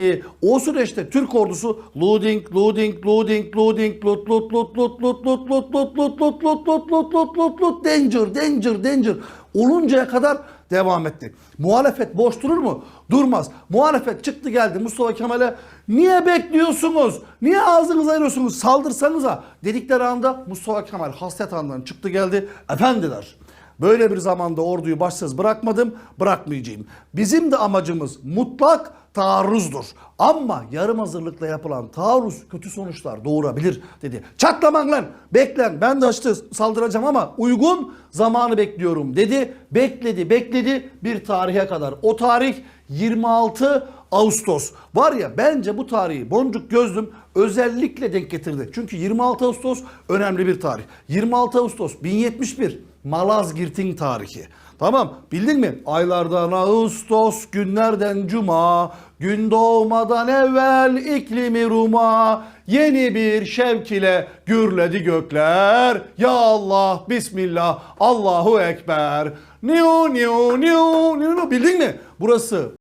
E, o süreçte Türk ordusu looting, looting, looting, looting, loot, loot, loot, loot, loot, loot, loot, loot, loot, loot, loot, loot, loot, loot, loot, loot, danger, danger, danger oluncaya kadar devam etti. Muhalefet boş durur mu? Durmaz. Muhalefet çıktı geldi Mustafa Kemal'e niye bekliyorsunuz? Niye ağzınızı ayırıyorsunuz? Saldırsanıza dedikleri anda Mustafa Kemal hasret andan çıktı geldi. Efendiler Böyle bir zamanda orduyu başsız bırakmadım, bırakmayacağım. Bizim de amacımız mutlak taarruzdur. Ama yarım hazırlıkla yapılan taarruz kötü sonuçlar doğurabilir dedi. Çatlaman lan, beklen. Ben de işte saldıracağım ama uygun zamanı bekliyorum dedi. Bekledi, bekledi bir tarihe kadar. O tarih 26 Ağustos. Var ya bence bu tarihi Boncuk Gözlüm özellikle denk getirdi. Çünkü 26 Ağustos önemli bir tarih. 26 Ağustos 1071 Malazgirt'in tarihi. Tamam bildin mi? Aylardan Ağustos, günlerden Cuma, gün doğmadan evvel iklimi Ruma, yeni bir şevk ile gürledi gökler. Ya Allah, Bismillah, Allahu Ekber. Niu niu niu niu. Bildin mi? Burası